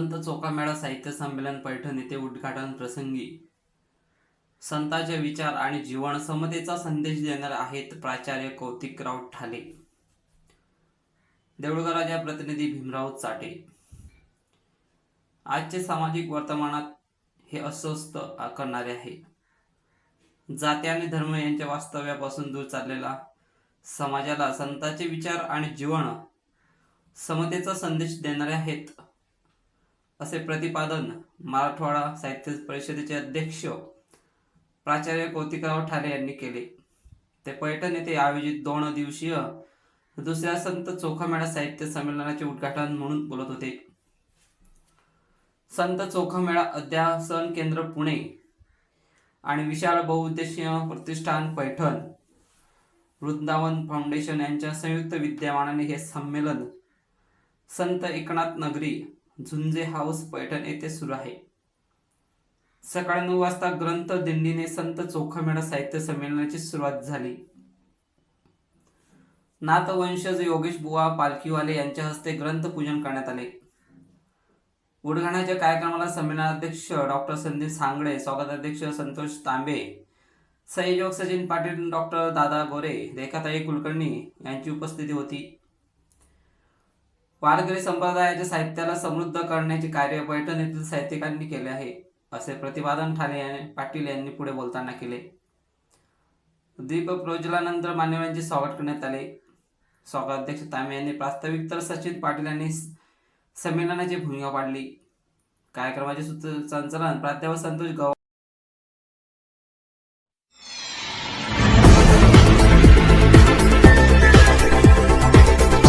संत चोकामेळा साहित्य संमेलन पैठण येथे उद्घाटन प्रसंगी संतांचे विचार आणि जीवन समतेचा संदेश देणार आहेत प्राचार्य कौतिकराव ठाले. देऊळगराच्या प्रतिनिधी भीमराव चाटे. आजचे सामाजिक वर्तमानात हे अस्वस्थ करणारे आहे. जाती आणि धर्म यांच्या वास्तव्यापासून दूर चाललेला समाजाला संतांचे विचार आणि जीवन समतेचा संदेश देणारे आहेत. असे प्रतिपादन मराठवाडा साहित्य परिषदेचे अध्यक्ष प्राचार्य कौतिकराव ठाले यांनी केले. ते पैठण येथे आयोजित दोन दिवसीय दुसऱ्या संत चोखामेळा साहित्य संमेलनाचे उद्घाटन म्हणून बोलत होते. संत चोखामेळा अध्यासन केंद्र पुणे आणि विशाल बहुउद्देशीय प्रतिष्ठान पैठण वृंदावन फाउंडेशन यांच्या संयुक्त विद्यमानाने हे संमेलन संत एकनाथ नगरी झुंजे हाऊस पैठण येथे सुरू आहे. सकाळी नऊ वाजता ग्रंथ दिंडीने संत चोखामेळा साहित्य संमेलनाची सुरुवात झाली. नाथवंशज योगेश बुवा पालखीवाले यांच्या हस्ते ग्रंथपूजन करण्यात आले. उडघाण्याच्या कार्यक्रमाला संमेलनाध्यक्ष डॉक्टर संदीप सांगडे स्वागताध्यक्ष संतोष तांबे संयोजक सचिन पाटील डॉक्टर दादा गोरे रेखाताई कुलकर्णी यांची उपस्थिती होती. वारकरी संप्रदायाच्या साहित्याला समृद्ध करण्याचे कार्य पैठण येथील साहित्यिकांनी केले आहे असे प्रतिपादन ठाणे यांनी- पाटील यांनी पुढे बोलताना केले. दीप प्रज्वलानंतर मान्यवरांचे स्वागत करण्यात आले. स्वागताध्यक्ष तामे यांनी प्रास्ताविक तर सचिन पाटील यांनी संमेलनाची भूमिका पाडली. कार्यक्रमाचे सूत्र संचालन प्राध्यापक संतोष गव